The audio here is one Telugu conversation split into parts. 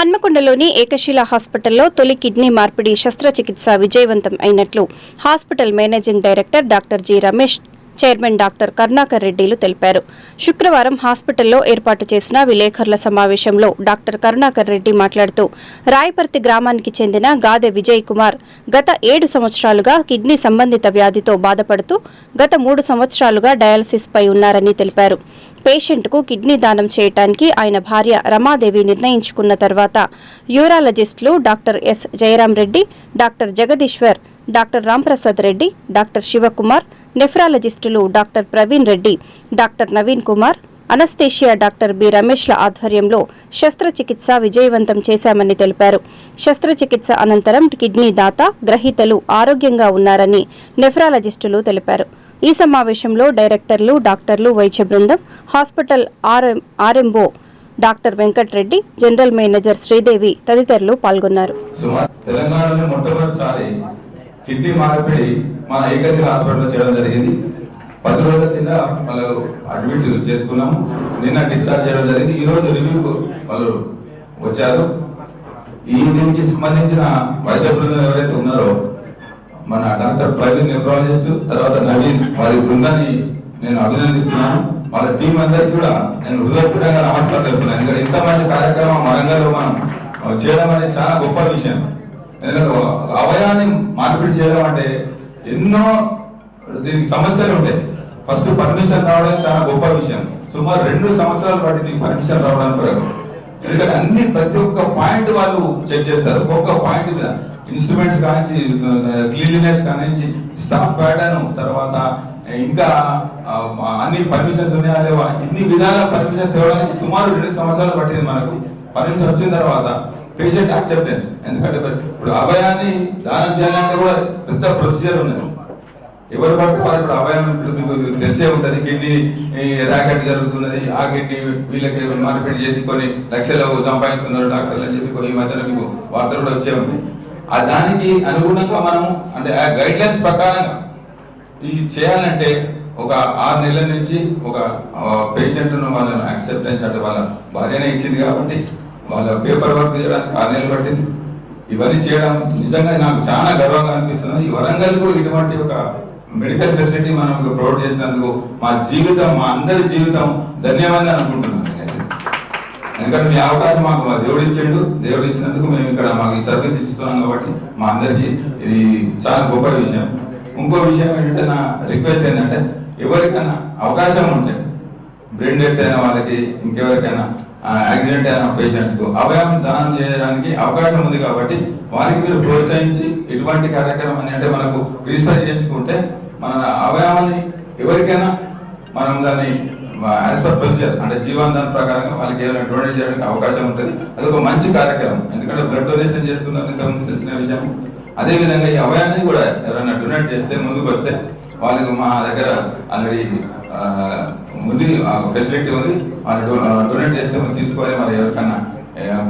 హన్మకొండలోని ఏకశిల హాస్పిటల్లో తొలి కిడ్నీ మార్పిడి శస్త్రచికిత్స విజయవంతం అయినట్లు hospital managing director doctor G Ramesh chairman doctor Karunakar రెడ్డిలు తెలిపారు. శుక్రవారం హాస్పిటల్లో ఏర్పాటు చేసిన విలేకరుల సమావేశంలో డాక్టర్ కరుణాకర్ రెడ్డి మాట్లాడుతూ రాయపర్తి గ్రామానికి చెందిన గాదె విజయ్ కుమార్ గత ఏడు సంవత్సరాలుగా కిడ్నీ సంబంధిత వ్యాధితో బాధపడుతూ గత మూడు సంవత్సరాలుగా డయాలసిస్ పై ఉన్నారని తెలిపారు. పేషెంట్కు కిడ్నీ దానం చేయటానికి ఆయన భార్య రమాదేవి నిర్ణయించుకున్న తర్వాత యూరాలజిస్టులు doctor S. Jayaram Reddy doctor Jagadishwar doctor Ramprasad Reddy doctor Shivakumar నెఫ్రాలజిస్టులు doctor Praveen Reddy doctor Naveen Kumar anaesthesia doctor B రమేష్ల ఆధ్వర్యంలో శస్త్రచికిత్స విజయవంతం చేశామని తెలిపారు. శస్త్రచికిత్స అనంతరం కిడ్నీ దాత గ్రహీతలు ఆరోగ్యంగా ఉన్నారని నెఫ్రాలజిస్టులు తెలిపారు. ఈ సమావేశంలో డైరెక్టర్లు డాక్టర్లు వైద్య బృందం hospital RM RMO doctor Venkatreddy general manager Sridevi తదితరులు పాల్గొన్నారు. కిడ్నీ మార్పిడి మన ఏకశిల హాస్పిటల్లో చేయడం జరిగింది. పది రోజుల కింద వాళ్ళు అడ్మిట్ చేసుకున్నాము. నిన్న డిశ్చార్జ్ చేయడం జరిగింది. ఈ రోజు రివ్యూ వాళ్ళు వచ్చారు. ఈ దీనికి సంబంధించిన వైద్య బృందం ఎవరైతే ఉన్నారో మన డాక్టర్ ప్రవీణ్ నెఫ్రాలజిస్ట్ తర్వాత నవీన్ వారి బృందాన్ని నేను అభినందిస్తున్నాను. వాళ్ళ టీం అందరికి కూడా నేను హృదయపూర్వకంగా నమస్కారం చెప్తున్నాను ఎందుకంటే ఇంత కార్యక్రమం వరంగల్లో మనం చేయడం అనేది చాలా గొప్ప విషయం. ఎందుకంటే అవయాన్ని మార్పిడి చేయడం అంటే ఎన్నో దీనికి సమస్యలు ఉంటాయి. ఫస్ట్ పర్మిషన్ రావడం చాలా గొప్ప విషయం. సుమారు రెండు సంవత్సరాలు పడింది దీనికి పర్మిషన్ రావడానికి వరకు ఎందుకంటే అన్ని ప్రతి ఒక్క పాయింట్ వాళ్ళు చెక్ చేస్తారు. ఒక్కొక్క పాయింట్ ఇన్స్ట్రుమెంట్స్ కానించి క్లీన్లీనెస్ కానించి స్టాఫ్ ప్యాటర్న్ తర్వాత ఇంకా అన్ని పర్మిషన్స్ ఉన్నాయా లేవా? ఇన్ని విధాల పర్మిషన్ తేవడానికి సుమారు రెండు సంవత్సరాలు పట్టింది మనకు పర్మిషన్ వచ్చిన తర్వాత పేషెంట్ అక్సెప్టెన్స్ ఎందుకంటే ఇప్పుడు అభయాన్ని దానం చేయాలంటే కూడా పెద్ద ప్రొసీజర్ ఉన్నది. ఎవరు పడితే వాళ్ళు ఇప్పుడు అభయం మీకు తెలిసే ఉంటుంది. కిడ్నీ ర్యాకెట్ జరుగుతున్నది. ఆ కిడ్నీ వీళ్ళకి మార్పిడి చేసి కొన్ని లక్షలు సంపాదిస్తున్నారు డాక్టర్లు అని చెప్పి ఈ మధ్యలో మీకు వార్తలు కూడా వచ్చే ఉంది ఆ దానికి అనుగుణంగా మనము అంటే ఆ గైడ్ లైన్స్ ప్రకారంగా ఇది చేయాలంటే ఒక ఆరు నెలల నుంచి ఒక పేషెంట్ వాళ్ళ యాక్సెప్టెన్స్ అంటే వాళ్ళ భార్యనే ఇచ్చింది కాబట్టి వాళ్ళ పేపర్ వర్క్ చేయడానికి ఆరు నెలలు పట్టింది. ఇవన్నీ చేయడం నిజంగా నాకు చాలా గర్వంగా అనిపిస్తుంది ఈ వరంగల్కు ఇటువంటి ఒక మెడికల్ ఫెసిలిటీ మనం ప్రొవైడ్ చేసినందుకు మా జీవితం మా అందరి జీవితం ధన్యవాదాలు అనుకుంటున్నాను ఎందుకంటే మీ అవకాశం మాకు మా దేవుడు ఇచ్చిండు. దేవుడు ఇచ్చినందుకు మేము ఇక్కడ మాకు ఈ సర్వీస్ ఇస్తున్నాం కాబట్టి మా అందరికీ ఇది చాలా గొప్ప విషయం. ఇంకో విషయం ఏంటంటే నా రిక్వెస్ట్ ఏంటంటే ఎవరికైనా అవకాశం ఉంటే బ్రెయిన్ డెత్ అయిన వాళ్ళకి ఇంకెవరికైనా యాక్సిడెంట్ అయిన పేషెంట్స్కు. అవయవం దానం చేయడానికి అవకాశం ఉంది కాబట్టి వారికి మీరు ప్రోత్సహించి ఇటువంటి కార్యక్రమాన్ని అంటే మనకు రిజిస్టర్ చేయించుకుంటే మన అవయవాన్ని ఎవరికైనా మనం దాన్ని యాజ్ పర్ ప్రొసీజర్ అంటే జీవనదాన ప్రకారంగా వాళ్ళకి ఏమైనా డొనేట్ చేయడానికి అవకాశం ఉంటుంది. అది ఒక మంచి కార్యక్రమం. ఎందుకంటే బ్లడ్ డొనేషన్ చేస్తున్నారు ఇంతకుముందు తెలిసిన విషయం. అదే విధంగా ఈ అవయాన్ని కూడా ఎవరైనా డొనేట్ చేస్తే ముందుకు వస్తే వాళ్ళకి మా దగ్గర ఆల్రెడీ ముందు ఫెసిలిటీ ఉంది. వాళ్ళు డొనేట్ చేస్తే మనం మరి ఎవరికన్నా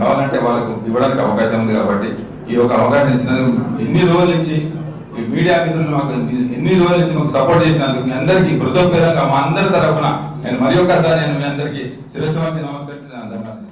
కావాలంటే వాళ్ళకు ఇవ్వడానికి అవకాశం ఉంది కాబట్టి ఈ యొక్క అవకాశం ఇచ్చినందుకు ఎన్ని రోజుల నుంచి ఈ మీడియా మిత్రులు మాకు ఎన్ని రోజుల నుంచి మాకు సపోర్ట్ చేసినందుకు మీ అందరికీ కృతజ్ఞతంగా మా అందరి తరఫున నేను మరి ఒక్కసారి నేను మీ అందరికీ శిరస్సు నమస్కరించిన ధన్యవాదాలు.